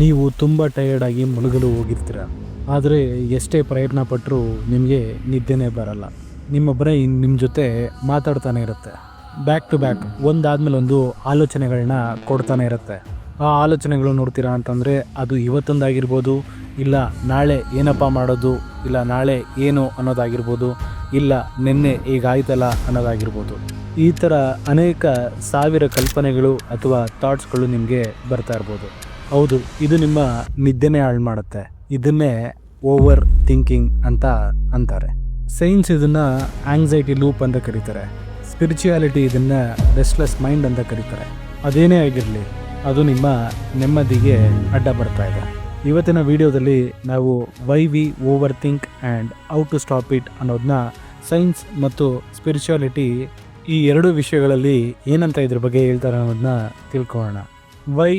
ನೀವು ತುಂಬ ಟಯರ್ಡಾಗಿ ಮುಳುಗಲು ಹೋಗಿರ್ತೀರ. ಆದರೆ ಎಷ್ಟೇ ಪ್ರಯತ್ನ ಪಟ್ಟರೂ ನಿಮಗೆ ನಿದ್ದೆನೇ ಬರಲ್ಲ. ನಿಮ್ಮ ಬ್ರೈನ್ ನಿಮ್ಮ ಜೊತೆ ಮಾತಾಡ್ತಾನೆ ಇರುತ್ತೆ. ಬ್ಯಾಕ್ ಟು ಬ್ಯಾಕ್ ಒಂದಾದ್ಮೇಲೆ ಒಂದು ಆಲೋಚನೆಗಳನ್ನ ಕೊಡ್ತಾನೆ ಇರುತ್ತೆ. ಆ ಆಲೋಚನೆಗಳು ನೋಡ್ತೀರಾ ಅಂತಂದರೆ ಅದು ಇವತ್ತೊಂದಾಗಿರ್ಬೋದು, ಇಲ್ಲ ನಾಳೆ ಏನಪ್ಪ ಮಾಡೋದು, ಇಲ್ಲ ನಾಳೆ ಏನು ಅನ್ನೋದಾಗಿರ್ಬೋದು, ಇಲ್ಲ ನಿನ್ನೆ ಈಗಾಯ್ತಲ್ಲ ಅನ್ನೋದಾಗಿರ್ಬೋದು. ಈ ಥರ ಅನೇಕ ಸಾವಿರ ಕಲ್ಪನೆಗಳು ಅಥವಾ ಥಾಟ್ಸ್ಗಳು ನಿಮಗೆ ಬರ್ತಾ ಇರ್ಬೋದು. ಹೌದು, ಇದು ನಿಮ್ಮ ನಿದ್ದೆನೇ ಹಾಳು ಮಾಡುತ್ತೆ. ಇದನ್ನೇ ಓವರ್ ಥಿಂಕಿಂಗ್ ಅಂತ ಅಂತಾರೆ. ಸೈನ್ಸ್ ಇದನ್ನ ಆಂಗ್ಸೈಟಿ ಲೂಪ್ ಅಂತ ಕರೀತಾರೆ. ಸ್ಪಿರಿಚುಯಾಲಿಟಿ ಇದನ್ನ ರೆಸ್ಟ್ಲೆಸ್ ಮೈಂಡ್ ಅಂತ ಕರೀತಾರೆ. ಅದೇನೇ ಆಗಿರಲಿ, ಅದು ನಿಮ್ಮ ನೆಮ್ಮದಿಗೆ ಅಡ್ಡ ಬರ್ತಾ ಇದೆ. ಇವತ್ತಿನ ವಿಡಿಯೋದಲ್ಲಿ ನಾವು why we overthink and how to stop it ಅನ್ನೋದನ್ನ ಸೈನ್ಸ್ ಮತ್ತು ಸ್ಪಿರಿಚುಯಾಲಿಟಿ ಈ ಎರಡು ವಿಷಯಗಳಲ್ಲಿ ಏನಂತ ಇದ್ರ ಬಗ್ಗೆ ಹೇಳ್ತಾರೆ ಅನ್ನೋದನ್ನ ತಿಳ್ಕೊಳ್ಳೋಣ. ವೈ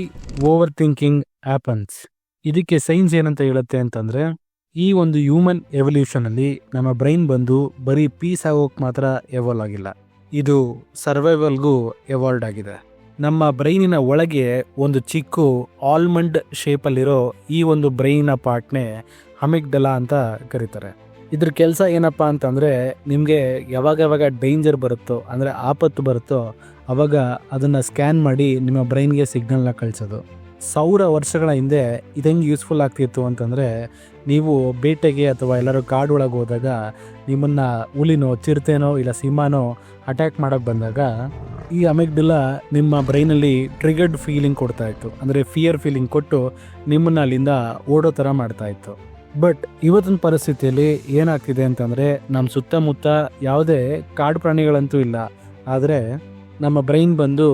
ಓವರ್ ಥಿಂಕಿಂಗ್ ಆ್ಯಪನ್ಸ್ ಇದಕ್ಕೆ ಸೈನ್ಸ್ ಏನಂತ ಹೇಳುತ್ತೆ ಅಂತಂದರೆ, ಈ ಒಂದು ಹ್ಯೂಮನ್ ಎವಲ್ಯೂಷನಲ್ಲಿ ನಮ್ಮ ಬ್ರೈನ್ ಬಂದು ಬರೀ ಪೀಸ್ ಆಗೋಕೆ ಮಾತ್ರ ಎವಾಲ್ವ್ ಆಗಿಲ್ಲ. ಇದು ಸರ್ವೈವಲ್ಗೂ ಎವಾಲ್ಡ್ ಆಗಿದೆ. ನಮ್ಮ ಬ್ರೈನಿನ ಒಳಗೆ ಒಂದು ಚಿಕ್ಕ ಆಲ್ಮಂಡ್ ಶೇಪಲ್ಲಿರೋ ಈ ಒಂದು ಬ್ರೈನ ಪಾರ್ಟ್ನೇ ಹಮಿಗ್ಡಲ ಅಂತ ಕರೀತಾರೆ. ಇದ್ರ ಕೆಲಸ ಏನಪ್ಪ ಅಂತಂದರೆ, ನಿಮಗೆ ಯಾವಾಗ ಯಾವಾಗ ಡೇಂಜರ್ ಬರುತ್ತೋ, ಅಂದರೆ ಆಪತ್ತು ಬರುತ್ತೋ ಅವಾಗ ಅದನ್ನು ಸ್ಕ್ಯಾನ್ ಮಾಡಿ ನಿಮ್ಮ ಬ್ರೈನ್ಗೆ ಸಿಗ್ನಲ್ನ ಕಳಿಸೋದು. ಸಾವಿರ ವರ್ಷಗಳ ಹಿಂದೆ ಇದಂಗೆ ಯೂಸ್ಫುಲ್ ಆಗ್ತಿತ್ತು ಅಂತಂದರೆ ನೀವು ಬೇಟೆಗೆ ಅಥವಾ ಎಲ್ಲರೂ ಕಾಡು ಒಳಗೆ ಹೋದಾಗ ನಿಮ್ಮನ್ನು ಹುಲಿನೋ, ಚಿರತೆನೋ ಇಲ್ಲ ಸಿಂಹನೋ ಅಟ್ಯಾಕ್ ಮಾಡೋಕ್ಕೆ ಬಂದಾಗ ಈ ಅಮೆಗ್ಡಿಲ್ಲ ನಿಮ್ಮ ಬ್ರೈನಲ್ಲಿ ಟ್ರಿಗರ್ಡ್ ಫೀಲಿಂಗ್ ಕೊಡ್ತಾ ಇತ್ತು. ಅಂದರೆ ಫಿಯರ್ ಫೀಲಿಂಗ್ ಕೊಟ್ಟು ನಿಮ್ಮನ್ನು ಅಲ್ಲಿಂದ ಓಡೋ ಥರ ಮಾಡ್ತಾ ಇತ್ತು. ಬಟ್ ಇವತ್ತಿನ ಪರಿಸ್ಥಿತಿಯಲ್ಲಿ ಏನಾಗ್ತಿದೆ ಅಂತಂದರೆ ನಮ್ಮ ಸುತ್ತಮುತ್ತ ಯಾವುದೇ ಕಾಡು ಪ್ರಾಣಿಗಳಂತೂ ಇಲ್ಲ. ಆದರೆ ನಮ್ಮ ಬ್ರೈನ್ ಬಂದು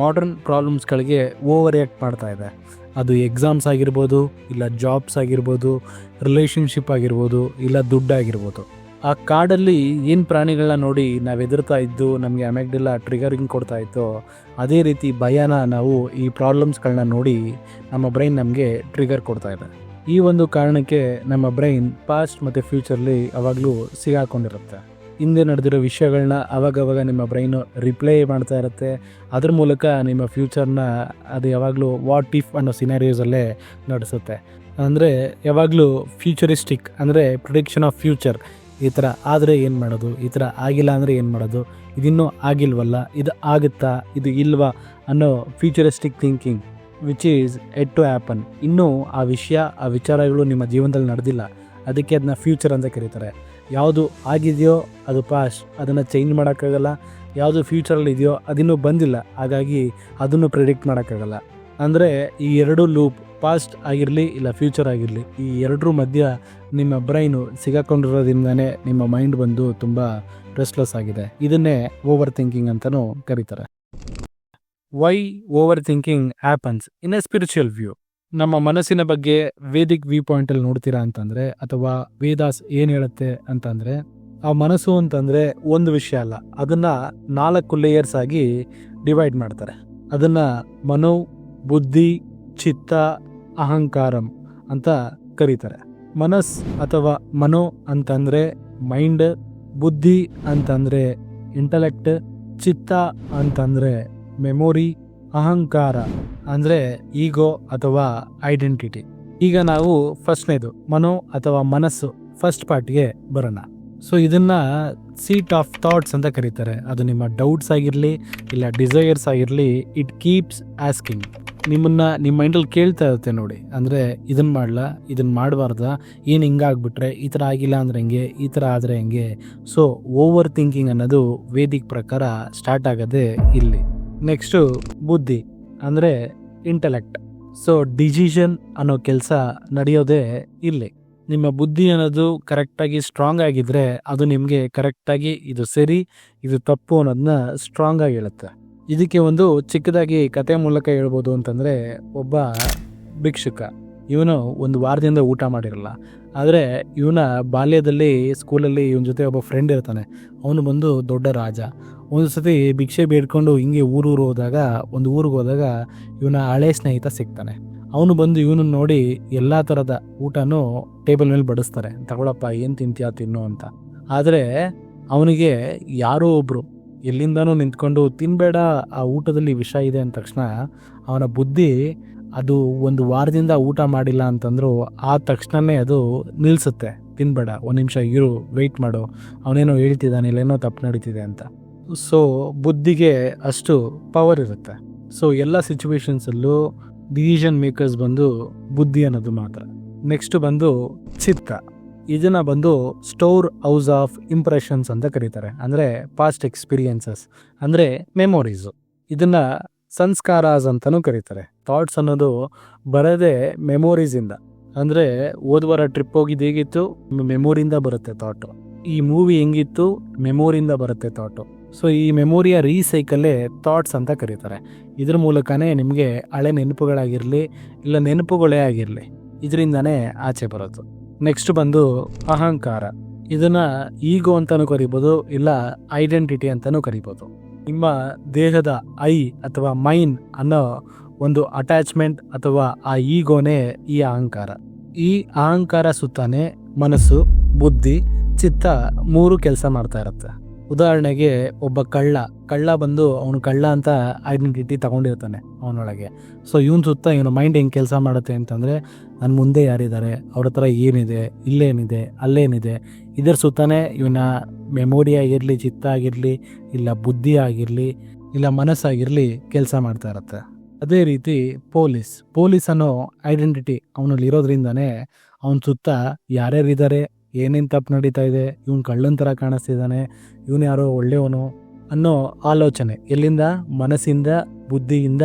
ಮಾಡರ್ನ್ ಪ್ರಾಬ್ಲಮ್ಸ್ಗಳಿಗೆ ಓವರ್ ರಿಯಾಕ್ಟ್ ಮಾಡ್ತಾ ಇದೆ. ಅದು ಎಕ್ಸಾಮ್ಸ್ ಆಗಿರ್ಬೋದು, ಇಲ್ಲ ಜಾಬ್ಸ್ ಆಗಿರ್ಬೋದು ರಿಲೇಷನ್ಶಿಪ್ ಆಗಿರ್ಬೋದು, ಇಲ್ಲ ದುಡ್ಡಾಗಿರ್ಬೋದು ಆ ಕಾಡಲ್ಲಿ ಏನು ಪ್ರಾಣಿಗಳನ್ನ ನೋಡಿ ನಾವು ಎದುರ್ತಾ ಇದ್ದು, ನಮಗೆ ಅಮೆಗ್ಡೆಲ್ಲ ಟ್ರಿಗರಿಂಗ್ ಕೊಡ್ತಾ ಇತ್ತು, ಅದೇ ರೀತಿ ಭಯನ ನಾವು ಈ ಪ್ರಾಬ್ಲಮ್ಸ್ಗಳನ್ನ ನೋಡಿ ನಮ್ಮ ಬ್ರೈನ್ ನಮಗೆ ಟ್ರಿಗರ್ ಕೊಡ್ತಾ ಇದೆ. ಈ ಒಂದು ಕಾರಣಕ್ಕೆ ನಮ್ಮ ಬ್ರೈನ್ ಪಾಸ್ಟ್ ಮತ್ತು ಫ್ಯೂಚರಲ್ಲಿ ಯಾವಾಗಲೂ ಸಿಗಾಕೊಂಡಿರುತ್ತೆ. ಹಿಂದೆ ನಡೆದಿರೋ ವಿಷಯಗಳನ್ನ ಅವಾಗವಾಗ ನಿಮ್ಮ ಬ್ರೈನು ರಿಪ್ಲೈ ಮಾಡ್ತಾ ಇರುತ್ತೆ. ಅದ್ರ ಮೂಲಕ ನಿಮ್ಮ ಫ್ಯೂಚರ್ನ ಅದು ಯಾವಾಗಲೂ ವಾಟ್ ಇಫ್ ಅನ್ನೋ ಸಿನಾರಿಯೋಸಲ್ಲೇ ನಡೆಸುತ್ತೆ. ಅಂದರೆ ಯಾವಾಗಲೂ ಫ್ಯೂಚರಿಸ್ಟಿಕ್ ಅಂದರೆ ಪ್ರಿಡಿಕ್ಷನ್ ಆಫ್ ಫ್ಯೂಚರ್ ಈ ಥರ ಆದರೆ ಏನು ಮಾಡೋದು? ಈ ಥರ ಆಗಿಲ್ಲ ಅಂದರೆ ಏನು ಮಾಡೋದು? ಇದಿನ್ನೂ ಆಗಿಲ್ವಲ್ಲ? ಇದು ಆಗುತ್ತಾ? ಇದು ಇಲ್ವಾ? ಅನ್ನೋ futuristic thinking which is yet to happen ಇನ್ನೂ ಆ ವಿಷಯ, ಆ ವಿಚಾರಗಳು ನಿಮ್ಮ ಜೀವನದಲ್ಲಿ ನಡೆದಿಲ್ಲ. ಅದಕ್ಕೆ ಅದನ್ನ ಫ್ಯೂಚರ್ ಅಂತ ಕರೀತಾರೆ. ಯಾವುದು ಆಗಿದೆಯೋ ಅದು ಪಾಸ್ಟ್ ಅದನ್ನು ಚೇಂಜ್ ಮಾಡೋಕ್ಕಾಗಲ್ಲ. ಯಾವುದು ಫ್ಯೂಚರಲ್ಲಿ ಇದೆಯೋ ಅದಿನ್ನೂ ಬಂದಿಲ್ಲ. ಹಾಗಾಗಿ ಅದನ್ನು ಪ್ರಿಡಿಕ್ಟ್ ಮಾಡೋಕ್ಕಾಗಲ್ಲ. ಅಂದರೆ ಈ ಎರಡು ಲೂಪ್ ಪಾಸ್ಟ್ ಆಗಿರಲಿ ಇಲ್ಲ ಫ್ಯೂಚರ್ ಆಗಿರಲಿ, ಈ ಎರಡರ ಮಧ್ಯ ನಿಮ್ಮ ಬ್ರೈನು ಸಿಗಾಕೊಂಡಿರೋದ್ರಿಂದನೇ ನಿಮ್ಮ ಮೈಂಡ್ ಬಂದು ತುಂಬ ರೆಸ್ಟ್ಲೆಸ್ ಆಗಿದೆ. ಇದನ್ನೇ ಓವರ್ ಥಿಂಕಿಂಗ್ ಅಂತಲೂ ಕರೀತಾರೆ. Why overthinking happens in a spiritual view ನಮ್ಮ ಮನಸ್ಸಿನ ಬಗ್ಗೆ ವೇದಿಕ್ ವ್ಯೂ ಪಾಯಿಂಟಲ್ಲಿ ನೋಡ್ತೀರಾ ಅಂತಂದ್ರೆ, ಅಥವಾ ವೇದಾಸ್ ಏನು ಹೇಳುತ್ತೆ ಅಂತಂದ್ರೆ, ಆ ಮನಸ್ಸು ಅಂತಂದ್ರೆ ಒಂದು ವಿಷಯ ಅಲ್ಲ. ಅದನ್ನ ನಾಲ್ಕು ಲೇಯರ್ಸ್ ಆಗಿ ಡಿವೈಡ್ ಮಾಡ್ತಾರೆ. ಅದನ್ನ ಮನೋ, ಬುದ್ಧಿ, ಚಿತ್ತ, ಅಹಂಕಾರಂ ಅಂತ ಕರೀತಾರೆ. ಮನಸ್ ಅಥವಾ ಮನೋ ಅಂತಂದ್ರೆ ಮೈಂಡ್ ಬುದ್ಧಿ ಅಂತಂದ್ರೆ ಇಂಟಲೆಕ್ಟ್ ಚಿತ್ತ ಅಂತಂದ್ರೆ ಮೆಮೊರಿ ಅಹಂಕಾರ, ಅಂದರೆ ಈಗೋ ಅಥವಾ ಐಡೆಂಟಿಟಿ. ಈಗ ನಾವು ಫಸ್ಟ್ನೇದು, ಮನೋ ಅಥವಾ ಮನಸ್ಸು, ಫಸ್ಟ್ ಪಾರ್ಟ್ಗೆ ಬರೋಣ. ಸೊ, ಇದನ್ನ ಸೀಟ್ ಆಫ್ ಥಾಟ್ಸ್ ಅಂತ ಕರೀತಾರೆ. ಅದು ನಿಮ್ಮ ಡೌಟ್ಸ್ ಆಗಿರಲಿ, ಇಲ್ಲ ಡಿಸೈರ್ಸ್ ಆಗಿರಲಿ ಇಟ್ ಕೀಪ್ಸ್ ಆಸ್ಕಿಂಗ್ ನಿಮ್ಮನ್ನ, ನಿಮ್ಮ ಮೈಂಡಲ್ಲಿ ಕೇಳ್ತಾ ಇರುತ್ತೆ ನೋಡಿ. ಅಂದರೆ ಇದನ್ನ ಮಾಡ್ಲಾ ಇದನ್ನ ಮಾಡಬಾರ್ದ, ಏನು ಹಿಂಗಾಗ್ಬಿಟ್ರೆ, ಈ ಥರ ಆಗಿಲ್ಲ ಅಂದ್ರೆ ಹೆಂಗೆ, ಈ ಥರ ಆದರೆ ಹೆಂಗೆ. ಸೊ ಓವರ್ ಥಿಂಕಿಂಗ್ ಅನ್ನೋದು ವೇದಿಕ್ ಪ್ರಕಾರ ಸ್ಟಾರ್ಟ್ ಆಗೋದೇ ಇಲ್ಲಿ ನೆಕ್ಸ್ಟು ಬುದ್ಧಿ, ಅಂದರೆ ಇಂಟಲೆಕ್ಟ್ ಸೊ ಡಿಸಿಷನ್ ಅನ್ನೋ ಕೆಲಸ ನಡೆಯೋದೇ ಇಲ್ಲಿ ನಿಮ್ಮ ಬುದ್ಧಿ ಅನ್ನೋದು ಕರೆಕ್ಟಾಗಿ ಸ್ಟ್ರಾಂಗ್ ಆಗಿದ್ರೆ ಅದು ನಿಮಗೆ ಕರೆಕ್ಟಾಗಿ ಇದು ಸರಿ, ಇದು ತಪ್ಪು ಅನ್ನೋದನ್ನ ಸ್ಟ್ರಾಂಗ್ ಆಗಿ ಹೇಳುತ್ತೆ. ಇದಕ್ಕೆ ಒಂದು ಚಿಕ್ಕದಾಗಿ ಕತೆ ಮೂಲಕ ಹೇಳ್ಬೋದು ಅಂತಂದರೆ ಒಬ್ಬ ಭಿಕ್ಷುಕ. ಇವನು ಒಂದು ವಾರದಿಂದ ಊಟ ಮಾಡಿರಲ್ಲ. ಆದರೆ ಇವನ ಬಾಲ್ಯದಲ್ಲಿ ಸ್ಕೂಲಲ್ಲಿ ಇವನ ಜೊತೆ ಒಬ್ಬ ಫ್ರೆಂಡ್ ಇರ್ತಾನೆ. ಅವನು ಬಂದು ದೊಡ್ಡ ರಾಜ. ಒಂದು ಸತಿ ಭಿಕ್ಷೆ ಬೇಡ್ಕೊಂಡು ಹಿಂಗೆ ಊರೂರು ಹೋದಾಗ, ಒಂದು ಊರಿಗೆ ಹೋದಾಗ ಇವನ ಹಳೆ ಸ್ನೇಹಿತ ಸಿಗ್ತಾನೆ. ಅವನು ಬಂದು ಇವನು ನೋಡಿ ಎಲ್ಲ ಥರದ ಊಟನೂ ಟೇಬಲ್ ಮೇಲೆ ಬಡಿಸ್ತಾರೆ. ತಗೊಳಪ್ಪ, ಏನು ತಿಂತೀಯ ತಿನ್ನು ಅಂತ. ಆದರೆ ಅವನಿಗೆ ಯಾರೋ ಒಬ್ಬರು ಎಲ್ಲಿಂದನೂ ನಿಂತ್ಕೊಂಡು ತಿನ್ನಬೇಡ ಆ ಊಟದಲ್ಲಿ ವಿಷ ಇದೆ ಅಂದ ತಕ್ಷಣ ಅವನ ಬುದ್ಧಿ ಅದು ಒಂದು ವಾರದಿಂದ ಊಟ ಮಾಡಿಲ್ಲ ಅಂತಂದ್ರು, ಆ ತಕ್ಷಣವೇ ಅದು ನಿಲ್ಲಿಸುತ್ತೆ ತಿನ್ಬೇಡ, ಒಂದು ನಿಮಿಷ ಇರು ವೆಯ್ಟ್ ಮಾಡು. ಅವನೇನೋ ಹೇಳ್ತಿದ್ದಾನೆ, ಇಲ್ಲೇನೋ ತಪ್ಪು ನಡೀತಿದೆ ಅಂತ. ಸೊ ಬುದ್ಧಿಗೆ ಅಷ್ಟು ಪವರ್ ಇರುತ್ತೆ. ಸೊ ಎಲ್ಲ ಸಿಚುವೇಶನ್ಸಲ್ಲೂ ಡಿಸಿಷನ್ ಮೇಕರ್ಸ್ ಬಂದು ಬುದ್ಧಿ ಅನ್ನೋದು ಮಾತ್ರ. ನೆಕ್ಸ್ಟ್ ಬಂದು ಚಿತ್ತ. ಇದನ್ನು ಬಂದು ಸ್ಟೋರ್ ಹೌಸ್ ಆಫ್ ಇಂಪ್ರೆಷನ್ಸ್ ಅಂತ ಕರೀತಾರೆ. ಅಂದರೆ ಪಾಸ್ಟ್ ಎಕ್ಸ್ಪೀರಿಯನ್ಸಸ್ ಅಂದರೆ ಮೆಮೊರೀಸು ಇದನ್ನ ಸಂಸ್ಕಾರಾಸ್ ಅಂತಲೂ ಕರೀತಾರೆ. ಥಾಟ್ಸ್ ಅನ್ನೋದು ಬರದೇ ಮೆಮೊರೀಸಿಂದ ಅಂದರೆ ಹೋದ್ವಾರ ಟ್ರಿಪ್ ಹೋಗಿದ್ದು ಹೇಗಿತ್ತು? ಮೆಮೊರಿಯಿಂದ ಬರುತ್ತೆ ಥಾಟು ಈ ಮೂವಿ ಹೆಂಗಿತ್ತು? ಮೆಮೊರಿಯಿಂದ ಬರುತ್ತೆ ಥಾಟು ಸೊ ಈ ಮೆಮೊರಿಯ ರೀಸೈಕಲ್ಲೇ ಥಾಟ್ಸ್ ಅಂತ ಕರೀತಾರೆ. ಇದ್ರ ಮೂಲಕನೇ ನಿಮಗೆ ಹಳೆ ನೆನಪುಗಳಾಗಿರಲಿ, ಇಲ್ಲ ನೆನಪುಗಳೇ ಆಗಿರಲಿ, ಇದರಿಂದನೇ ಆಚೆ ಬರೋದು. ನೆಕ್ಸ್ಟ್ ಬಂದು ಅಹಂಕಾರ. ಇದನ್ನು ಈಗೋ ಅಂತಲೂ ಕರಿಬೋದು, ಇಲ್ಲ ಐಡೆಂಟಿಟಿ ಅಂತಲೂ ಕರಿಬೋದು. ನಿಮ್ಮ ದೇಹದ ಐ ಅಥವಾ ಮೈನ್ ಅನ್ನೋ ಒಂದು ಅಟ್ಯಾಚ್ಮೆಂಟ್ ಅಥವಾ ಆ ಈಗೋನೇ ಈ ಅಹಂಕಾರ. ಈ ಅಹಂಕಾರ ಸುತ್ತಾನೆ ಮನಸ್ಸು, ಬುದ್ಧಿ, ಚಿತ್ತ ಮೂರು ಕೆಲಸ ಮಾಡ್ತಾ ಇರುತ್ತೆ. ಉದಾಹರಣೆಗೆ ಒಬ್ಬ ಕಳ್ಳ ಕಳ್ಳ ಬಂದು ಅವನು ಕಳ್ಳ ಅಂತ ಐಡೆಂಟಿಟಿ ತಗೊಂಡಿರ್ತಾನೆ ಅವನೊಳಗೆ. ಸೊ ಇವನ್ ಸುತ್ತ ಇವನು ಮೈಂಡ್ ಹೆಂಗೆ ಕೆಲಸ ಮಾಡುತ್ತೆ ಅಂತಂದರೆ ನನ್ನ ಮುಂದೆ ಯಾರಿದ್ದಾರೆ, ಅವ್ರ ಹತ್ರ ಏನಿದೆ, ಇಲ್ಲೇನಿದೆ, ಅಲ್ಲೇನಿದೆ, ಇದರ ಸುತ್ತಾನೆ ಇವನ ಮೆಮೊರಿ ಆಗಿರಲಿ, ಚಿತ್ತ ಆಗಿರಲಿ, ಇಲ್ಲ ಬುದ್ಧಿ ಆಗಿರಲಿ, ಇಲ್ಲ ಮನಸ್ಸಾಗಿರಲಿ ಕೆಲಸ ಮಾಡ್ತಾ ಇರುತ್ತೆ. ಅದೇ ರೀತಿ ಪೊಲೀಸ್ ಪೊಲೀಸ್ ಅನ್ನೋ ಐಡೆಂಟಿಟಿ ಅವನಲ್ಲಿ ಇರೋದ್ರಿಂದನೇ ಅವನ ಸುತ್ತ ಯಾರ್ಯಾರಿದ್ದಾರೆ ಏನೇನು ತಪ್ಪು ನಡೀತಾ ಇದೆ, ಇವನು ಕಳ್ಳನ ಥರ ಕಾಣಿಸ್ತಿದ್ದಾನೆ ಇವನು ಯಾರೋ ಒಳ್ಳೆಯವನು ಅನ್ನೋ ಆಲೋಚನೆ ಎಲ್ಲಿಂದ? ಮನಸ್ಸಿಂದ, ಬುದ್ಧಿಯಿಂದ,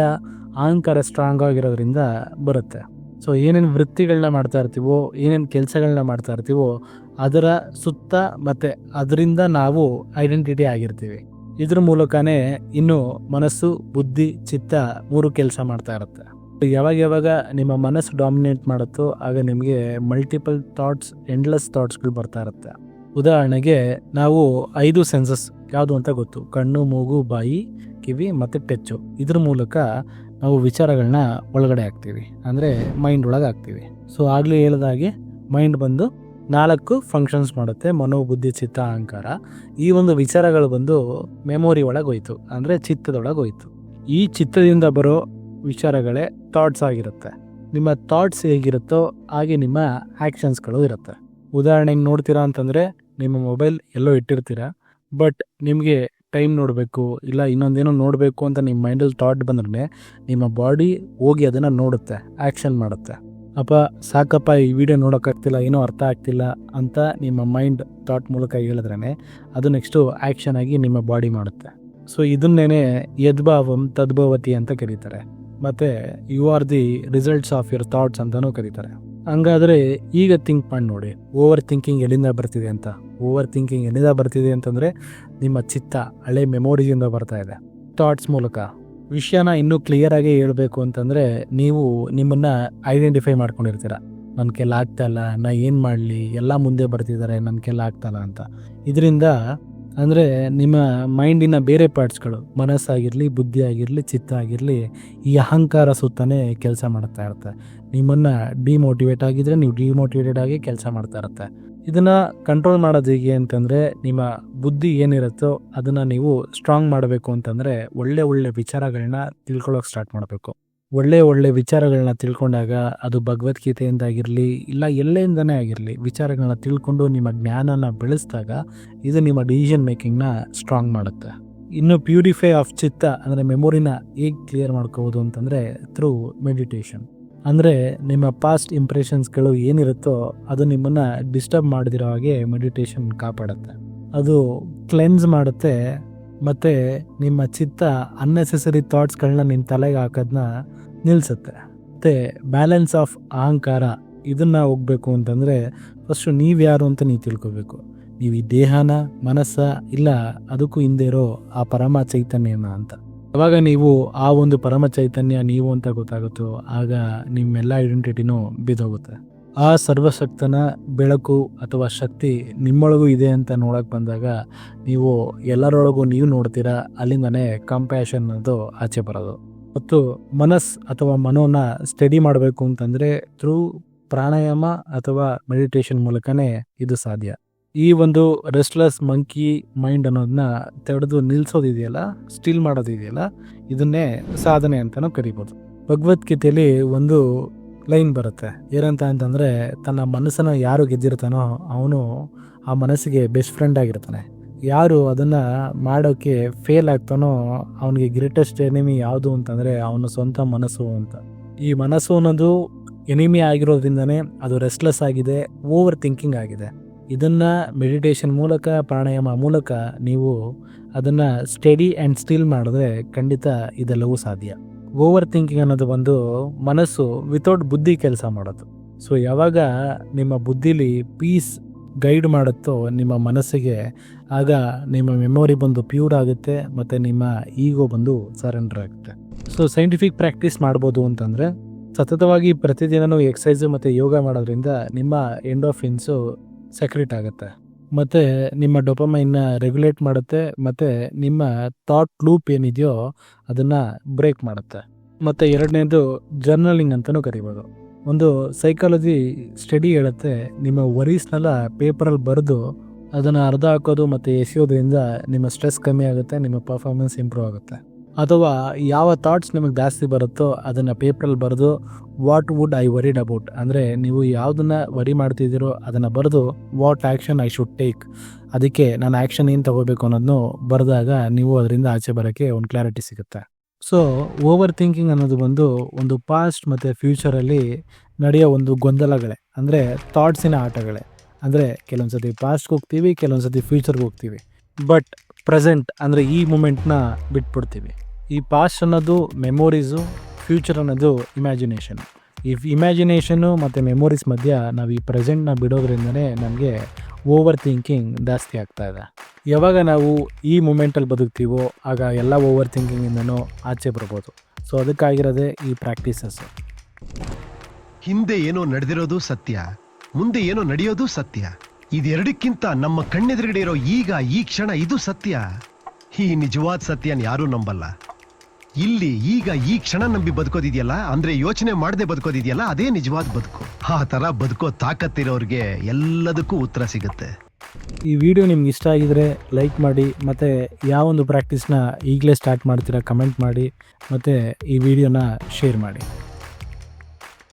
ಅಹಂಕಾರ ಸ್ಟ್ರಾಂಗ್ ಆಗಿರೋದ್ರಿಂದ ಬರುತ್ತೆ. ಸೊ ಏನೇನು ವೃತ್ತಿಗಳನ್ನ ಮಾಡ್ತಾ ಇರ್ತೀವೋ, ಏನೇನು ಕೆಲಸಗಳನ್ನ ಮಾಡ್ತಾ ಇರ್ತೀವೋ, ಅದರ ಸುತ್ತ ಮತ್ತು ಅದರಿಂದ ನಾವು ಐಡೆಂಟಿಟಿ ಆಗಿರ್ತೀವಿ. ಇದ್ರ ಮೂಲಕನೇ ಇನ್ನು ಮನಸ್ಸು, ಬುದ್ಧಿ, ಚಿತ್ತ ಮೂರು ಕೆಲಸ ಮಾಡ್ತಾ ಇರುತ್ತೆ. ಯಾವಾಗ ಯಾವಾಗ ನಿಮ್ಮ ಮನಸ್ಸು ಡಾಮಿನೇಟ್ ಮಾಡುತ್ತೋ ಆಗ ನಿಮಗೆ ಮಲ್ಟಿಪಲ್ ಥಾಟ್ಸ್ ಎಂಡ್ಲೆಸ್ ಥಾಟ್ಸ್ಗಳು ಬರ್ತಾ ಇರುತ್ತೆ. ಉದಾಹರಣೆಗೆ ನಾವು ಐದು ಸೆನ್ಸಸ್ ಯಾವುದು ಅಂತ ಗೊತ್ತು? ಕಣ್ಣು, ಮೂಗು, ಬಾಯಿ, ಕಿವಿ ಮತ್ತು ಟೆಚ್ಚು ಇದ್ರ ಮೂಲಕ ನಾವು ವಿಚಾರಗಳನ್ನ ಒಳಗಡೆ ಹಾಕ್ತೀವಿ. ಅಂದರೆ ಮೈಂಡ್ ಒಳಗೆ ಹಾಕ್ತೀವಿ. ಸೊ ಆಗಲೇ ಹೇಳಿದಾಗೆ ಮೈಂಡ್ ಬಂದು ನಾಲ್ಕು ಫಂಕ್ಷನ್ಸ್ ಮಾಡುತ್ತೆ. ಮನೋಬುದ್ಧಿ, ಚಿತ್ತ, ಅಹಂಕಾರ. ಈ ಒಂದು ವಿಚಾರಗಳು ಬಂದು ಮೆಮೊರಿ ಒಳಗೆ ಹೋಯ್ತು. ಅಂದರೆ ಚಿತ್ತದೊಳಗೆ ಹೋಯ್ತು. ಈ ಚಿತ್ತದಿಂದ ಬರೋ ವಿಚಾರಗಳೇ ಥಾಟ್ಸ್ ಆಗಿರುತ್ತೆ. ನಿಮ್ಮ ಥಾಟ್ಸ್ ಹೇಗಿರುತ್ತೋ ಹಾಗೆ ನಿಮ್ಮ ಆ್ಯಕ್ಷನ್ಸ್ಗಳು ಇರುತ್ತೆ. ಉದಾಹರಣೆಗೆ ನೋಡ್ತೀರಾ ಅಂತಂದರೆ, ನಿಮ್ಮ ಮೊಬೈಲ್ ಎಲ್ಲೋ ಇಟ್ಟಿರ್ತೀರ ಬಟ್ ನಿಮಗೆ ಟೈಮ್ ನೋಡಬೇಕು, ಇಲ್ಲ ಇನ್ನೊಂದೇನೋ ನೋಡಬೇಕು ಅಂತ ನಿಮ್ಮ ಮೈಂಡಲ್ಲಿ ಥಾಟ್ ಬಂದ್ರೆ ನಿಮ್ಮ ಬಾಡಿ ಹೋಗಿ ಅದನ್ನು ನೋಡುತ್ತೆ ಆ್ಯಕ್ಷನ್ ಮಾಡುತ್ತೆ. ಅಪ್ಪ, ಸಾಕಪ್ಪ, ಈ ವಿಡಿಯೋ ನೋಡೋಕ್ಕಾಗ್ತಿಲ್ಲ, ಏನೋ ಅರ್ಥ ಆಗ್ತಿಲ್ಲ ಅಂತ ನಿಮ್ಮ ಮೈಂಡ್ ಥಾಟ್ ಮೂಲಕ ಹೇಳಿದ್ರೇ ಅದು ನೆಕ್ಸ್ಟು ಆ್ಯಕ್ಷನ್ ಆಗಿ ನಿಮ್ಮ ಬಾಡಿ ಮಾಡುತ್ತೆ. ಸೊ ಇದನ್ನೇ ಯದ್ಭಾವಂ ತದ್ಭವತಿ ಅಂತ ಕರೀತಾರೆ. ಮತ್ತು you are the results of your thoughts ಅಂತಲೂ ಕರೀತಾರೆ. ಹಂಗಾದರೆ ಈಗ ಥಿಂಕ್ ಮಾಡಿ ನೋಡಿ ಓವರ್ ಥಿಂಕಿಂಗ್ ಎಲ್ಲಿಂದ ಬರ್ತಿದೆ ಅಂತ. ಓವರ್ ಥಿಂಕಿಂಗ್ ಎಲ್ಲಿಂದ ಬರ್ತಿದೆ ಅಂತಂದರೆ ನಿಮ್ಮ ಚಿತ್ತ, ಹಳೆ ಮೆಮೊರೀಸಿಂದ ಬರ್ತಾ ಇದೆ. ಥಾಟ್ಸ್ ಮೂಲಕ. ವಿಷಯನ ಇನ್ನೂ ಕ್ಲಿಯರಾಗಿ ಹೇಳಬೇಕು ಅಂತಂದರೆ ನೀವು ನಿಮ್ಮನ್ನು ಐಡೆಂಟಿಫೈ ಮಾಡ್ಕೊಂಡಿರ್ತೀರ. ನನ್ನ ಕೆಲ ಆಗ್ತಾ ಇಲ್ಲ, ನಾ ಏನು ಮಾಡಲಿ, ಎಲ್ಲ ಮುಂದೆ ಬರ್ತಿದ್ದಾರೆ ನನ್ನ ಕೆಲ ಆಗ್ತಾಯಿಲ್ಲ ಅಂತ. ಇದರಿಂದ ಅಂದರೆ ನಿಮ್ಮ ಮೈಂಡಿನ ಬೇರೆ ಪಾರ್ಟ್ಸ್ಗಳು, ಮನಸ್ಸಾಗಿರಲಿ ಬುದ್ಧಿ ಆಗಿರಲಿ ಚಿತ್ತ ಆಗಿರಲಿ ಈ ಅಹಂಕಾರ ಸುತ್ತನೇ ಕೆಲಸ ಮಾಡ್ತಾ ಇರುತ್ತೆ. ನಿಮ್ಮನ್ನು ಡಿಮೋಟಿವೇಟ್ ಆಗಿದ್ರೆ ನೀವು ಡಿಮೋಟಿವೇಟೆಡ್ ಆಗಿ ಕೆಲಸ ಮಾಡ್ತಾ ಇರುತ್ತೆ. ಇದನ್ನು ಕಂಟ್ರೋಲ್ ಮಾಡೋದು ಹೇಗೆ ಅಂತಂದರೆ, ನಿಮ್ಮ ಬುದ್ಧಿ ಏನಿರುತ್ತೋ ಅದನ್ನು ನೀವು ಸ್ಟ್ರಾಂಗ್ ಮಾಡಬೇಕು ಅಂತಂದರೆ ಒಳ್ಳೆ ಒಳ್ಳೆ ವಿಚಾರಗಳನ್ನ ತಿಳ್ಕೊಳ್ಳೋಕೆ ಸ್ಟಾರ್ಟ್ ಮಾಡಬೇಕು. ಒಳ್ಳೆ ಒಳ್ಳೆ ವಿಚಾರಗಳನ್ನ ತಿಳ್ಕೊಂಡಾಗ ಅದು ಭಗವದ್ಗೀತೆಯಿಂದಾಗಿರಲಿ ಇಲ್ಲ ಎಲ್ಲೆಯಿಂದನೇ ಆಗಿರಲಿ, ವಿಚಾರಗಳನ್ನ ತಿಳ್ಕೊಂಡು ನಿಮ್ಮ ಜ್ಞಾನನ ಬೆಳೆಸಿದಾಗ ಇದು ನಿಮ್ಮ ಡಿಸಿಷನ್ ಮೇಕಿಂಗ್ನ ಸ್ಟ್ರಾಂಗ್ ಮಾಡುತ್ತೆ. ಇನ್ನು ಪ್ಯೂರಿಫೈ ಆಫ್ ಚಿತ್ತ ಅಂದರೆ ಮೆಮೊರಿನ ಹೇಗೆ ಕ್ಲಿಯರ್ ಮಾಡ್ಕೋಬೋದು ಅಂತಂದರೆ ಥ್ರೂ ಮೆಡಿಟೇಷನ್ ಅಂದರೆ ನಿಮ್ಮ ಪಾಸ್ಟ್ ಇಂಪ್ರೆಷನ್ಸ್ಗಳು ಏನಿರುತ್ತೋ ಅದು ನಿಮ್ಮನ್ನು ಡಿಸ್ಟರ್ಬ್ ಮಾಡದಿರೋ ಹಾಗೆ ಮೆಡಿಟೇಷನ್ ಕಾಪಾಡುತ್ತೆ. ಅದು ಕ್ಲೆನ್ಸ್ ಮಾಡುತ್ತೆ ಮತ್ತು ನಿಮ್ಮ ಚಿತ್ತ ಅನ್ನೆಸೆಸರಿ ಥಾಟ್ಸ್ಗಳನ್ನ ನಿಮ್ಮ ತಲೆಗೆ ಹಾಕೋದನ್ನ ನಿಲ್ಲಿಸುತ್ತೆ ಮತ್ತು ಬ್ಯಾಲೆನ್ಸ್ ಆಫ್ ಅಹಂಕಾರ, ಇದನ್ನು ಹೋಗ್ಬೇಕು ಅಂತಂದರೆ ಫಸ್ಟು ನೀವು ಯಾರು ಅಂತ ನೀವು ತಿಳ್ಕೊಬೇಕು. ನೀವು ಈ ದೇಹನ, ಮನಸ್ಸ ಇಲ್ಲ ಅದಕ್ಕೂ ಹಿಂದೆ ಇರೋ ಆ ಪರಮ ಚೈತನ್ಯನ ಅಂತ. ಯಾವಾಗ ನೀವು ಆ ಒಂದು ಪರಮ ಚೈತನ್ಯ ನೀವು ಅಂತ ಗೊತ್ತಾಗುತ್ತೋ ಆಗ ನಿಮ್ಮೆಲ್ಲ ಐಡೆಂಟಿಟಿನೂ ಬಿದ್ದೋಗುತ್ತೆ. ಆ ಸರ್ವಶಕ್ತನ ಬೆಳಕು ಅಥವಾ ಶಕ್ತಿ ನಿಮ್ಮೊಳಗೂ ಇದೆ ಅಂತ ನೋಡೋಕ್ಕೆ ಬಂದಾಗ ನೀವು ಎಲ್ಲರೊಳಗೂ ನೀವು ನೋಡ್ತೀರಾ, ಅಲ್ಲಿಂದನೇ ಕಂಪ್ಯಾಷನ್ ಅನ್ನೋದು ಆಚೆ ಬರೋದು. ಮತ್ತು ಮನಸ್ ಅಥವಾ ಮನೋನ ಸ್ಟಡಿ ಮಾಡಬೇಕು ಅಂತಂದರೆ ಥ್ರೂ ಪ್ರಾಣಾಯಾಮ ಅಥವಾ ಮೆಡಿಟೇಷನ್ ಮೂಲಕನೇ ಇದು ಸಾಧ್ಯ. ಈ ಒಂದು ರೆಸ್ಟ್ಲೆಸ್ ಮಂಕಿ ಮೈಂಡ್ ಅನ್ನೋದನ್ನ ತೆಡೆದು ನಿಲ್ಲಿಸೋದಿದೆಯಲ್ಲ ಸ್ಟಿಲ್ ಮಾಡೋದಿದೆಯಲ್ಲ, ಇದನ್ನೇ ಸಾಧನೆ ಅಂತಲೂ ಕರಿಬೋದು. ಭಗವದ್ಗೀತೆಯಲ್ಲಿ ಒಂದು ಲೈನ್ ಬರುತ್ತೆ. ಏನಂತ ಅಂತಂದರೆ ತನ್ನ ಮನಸ್ಸನ್ನು ಯಾರು ಗೆದ್ದಿರ್ತಾನೋ ಅವನು ಆ ಮನಸ್ಸಿಗೆ ಬೆಸ್ಟ್ ಫ್ರೆಂಡ್ ಆಗಿರ್ತಾನೆ. ಯಾರು ಅದನ್ನು ಮಾಡೋಕ್ಕೆ ಫೇಲ್ ಆಗ್ತಾನೋ ಅವನಿಗೆ ಗ್ರೇಟೆಸ್ಟ್ ಎನಿಮಿ ಯಾವುದು ಅಂತಂದರೆ ಅವನ ಸ್ವಂತ ಮನಸ್ಸು ಅಂತ. ಈ ಮನಸ್ಸು ಅನ್ನೋದು ಎನಿಮಿ ಆಗಿರೋದ್ರಿಂದನೇ ಅದು ರೆಸ್ಟ್ಲೆಸ್ ಆಗಿದೆ ಓವರ್ ಥಿಂಕಿಂಗ್ ಆಗಿದೆ. ಇದನ್ನು ಮೆಡಿಟೇಷನ್ ಮೂಲಕ, ಪ್ರಾಣಾಯಾಮ ಮೂಲಕ ನೀವು ಅದನ್ನು ಸ್ಟಡಿ ಆ್ಯಂಡ್ ಸ್ಟಿಲ್ ಮಾಡಿದ್ರೆ ಖಂಡಿತ ಇದೆಲ್ಲವೂ ಸಾಧ್ಯ. ಓವರ್ ಥಿಂಕಿಂಗ್ ಅನ್ನೋದು ಒಂದು ಮನಸ್ಸು ವಿತೌಟ್ ಬುದ್ಧಿ ಕೆಲಸ ಮಾಡೋದು. ಸೊ ಯಾವಾಗ ನಿಮ್ಮ ಬುದ್ಧಿಲಿ ಪೀಸ್ ಗೈಡ್ ಮಾಡುತ್ತೋ ನಿಮ್ಮ ಮನಸ್ಸಿಗೆ, ಆಗ ನಿಮ್ಮ ಮೆಮೊರಿ ಬಂದು ಪ್ಯೂರ್ ಆಗುತ್ತೆ, ಮತ್ತು ನಿಮ್ಮ ಈಗೋ ಬಂದು ಸರೆಂಡರ್ ಆಗುತ್ತೆ. ಸೊ ಸೈಂಟಿಫಿಕ್ ಪ್ರಾಕ್ಟೀಸ್ ಮಾಡ್ಬೋದು ಅಂತಂದರೆ, ಸತತವಾಗಿ ಪ್ರತಿದಿನವೂ ಎಕ್ಸಸೈಸು ಮತ್ತು ಯೋಗ ಮಾಡೋದ್ರಿಂದ ನಿಮ್ಮ ಎಂಡೋಫಿನ್ಸು ಸೆಕ್ರೆಟ್ ಆಗುತ್ತೆ. ಮತ್ತು ನಿಮ್ಮ ಡೊಪಮೈನ್ನ ರೆಗ್ಯುಲೇಟ್ ಮಾಡುತ್ತೆ, ಮತ್ತು ನಿಮ್ಮ ಥಾಟ್ ಲೂಪ್ ಏನಿದೆಯೋ ಅದನ್ನು ಬ್ರೇಕ್ ಮಾಡುತ್ತೆ. ಮತ್ತು ಎರಡನೇದು ಜರ್ನಲಿಂಗ್ ಅಂತಲೂ ಕರಿಬೋದು. ಒಂದು ಸೈಕಾಲಜಿ ಸ್ಟಡಿ ಹೇಳುತ್ತೆ, ನಿಮ್ಮ ವರೀಸ್ನೆಲ್ಲ ಪೇಪರಲ್ಲಿ ಬರೆದು ಅದನ್ನು ಅರ್ಧ ಹಾಕೋದು ಮತ್ತು ಎಸೆಯೋದ್ರಿಂದ ನಿಮ್ಮ ಸ್ಟ್ರೆಸ್ ಕಮ್ಮಿ ಆಗುತ್ತೆ, ನಿಮ್ಮ ಪರ್ಫಾರ್ಮೆನ್ಸ್ ಇಂಪ್ರೂವ್ ಆಗುತ್ತೆ. ಅಥವಾ ಯಾವ ಥಾಟ್ಸ್ ನಿಮಗೆ ಜಾಸ್ತಿ ಬರುತ್ತೋ ಅದನ್ನು ಪೇಪರಲ್ಲಿ ಬರೆದು what would I worried about ಅಂದರೆ ನೀವು ಯಾವುದನ್ನು ವರಿ ಮಾಡ್ತಿದ್ದೀರೋ ಅದನ್ನು ಬರೆದು what action I should take ಅದಕ್ಕೆ ನಾನು ಆ್ಯಕ್ಷನ್ ಏನು ತಗೋಬೇಕು ಅನ್ನೋದನ್ನು ಬರೆದಾಗ ನೀವು ಅದರಿಂದ ಆಚೆ ಬರೋಕ್ಕೆ ಒಂದು ಕ್ಲಾರಿಟಿ ಸಿಗುತ್ತೆ. ಸೊ ಓವರ್ ಥಿಂಕಿಂಗ್ ಅನ್ನೋದು ಬಂದು ಒಂದು ಪಾಸ್ಟ್ ಮತ್ತು ಫ್ಯೂಚರಲ್ಲಿ ನಡೆಯೋ ಒಂದು ಗೊಂದಲಗಳೇ. ಅಂದರೆ ಥಾಟ್ಸಿನ ಆಟಗಳೇ. ಅಂದರೆ ಕೆಲವೊಂದು ಸತಿ ಪಾಸ್ಟ್ಗೆ ಹೋಗ್ತೀವಿ ಕೆಲವೊಂದು ಸತಿ ಫ್ಯೂಚರ್ಗೆ ಹೋಗ್ತೀವಿ. ಬಟ್ ಪ್ರೆಸೆಂಟ್ ಅಂದರೆ ಈ ಮೂಮೆಂಟ್ನ ಬಿಟ್ಬಿಡ್ತೀವಿ. ಈ ಪಾಸ್ಟ್ ಅನ್ನೋದು ಮೆಮೊರೀಸು ಫ್ಯೂಚರ್ ಅನ್ನೋದು ಇಮ್ಯಾಜಿನೇಷನ್ ಈ ಇಮ್ಯಾಜಿನೇಷನ್ನು ಮತ್ತು ಮೆಮೊರೀಸ್ ಮಧ್ಯ ನಾವು ಈ ಪ್ರೆಸೆಂಟ್ನ ಬಿಡೋದ್ರಿಂದನೇ ನಮಗೆ ಓವರ್ ಥಿಂಕಿಂಗ್ ಜಾಸ್ತಿ ಆಗ್ತಾ ಇದೆ. ಯಾವಾಗ ನಾವು ಈ ಮೂಮೆಂಟಲ್ಲಿ ಬದುಕ್ತೀವೋ, ಆಗ ಎಲ್ಲ ಓವರ್ ಥಿಂಕಿಂಗಿಂದನೂ ಆಚೆ ಬರ್ಬೋದು. ಸೊ ಅದಕ್ಕಾಗಿರೋದೇ ಈ ಪ್ರಾಕ್ಟೀಸಸ್ಸು ಹಿಂದೆ ಏನೋ ನಡೆದಿರೋದು ಸತ್ಯ, ಮುಂದೆ ಏನೋ ನಡೆಯೋದು ಸತ್ಯ. ಇದೆರಡಕ್ಕಿಂತ ನಮ್ಮ ಕಣ್ಣೆದುರುಗಡೆ ಇರೋ ಈಗ, ಈ ಕ್ಷಣ ಇದು ಸತ್ಯ. ಈ ನಿಜವಾದ ಸತ್ಯನ ಯಾರೂ ನಂಬಲ್ಲ. ಇಲ್ಲಿ ಈಗ ಈ ಕ್ಷಣ ನಂಬಿ ಬದುಕೋದಿದೆಯಲ್ಲ, ಅಂದ್ರೆ ಯೋಚನೆ ಮಾಡದೆ ಬದುಕೋದಿದೆಯಲ್ಲ, ಅದೇ ನಿಜವಾದ ಬದುಕು. ಆ ತರ ಬದುಕೋ ತಾಕತ್ತಿರೋರಿಗೆ ಎಲ್ಲದಕ್ಕೂ ಉತ್ತರ ಸಿಗುತ್ತೆ. ಈ ವಿಡಿಯೋ ನಿಮ್ಗೆ ಇಷ್ಟ ಆಗಿದ್ರೆ ಲೈಕ್ ಮಾಡಿ, ಮತ್ತು ಯಾವೊಂದು ಪ್ರಾಕ್ಟೀಸ್ನ ಈಗಲೇ ಸ್ಟಾರ್ಟ್ ಮಾಡ್ತೀರಾ ಕಮೆಂಟ್ ಮಾಡಿ, ಮತ್ತು ಈ ವಿಡಿಯೋನ ಶೇರ್ ಮಾಡಿ.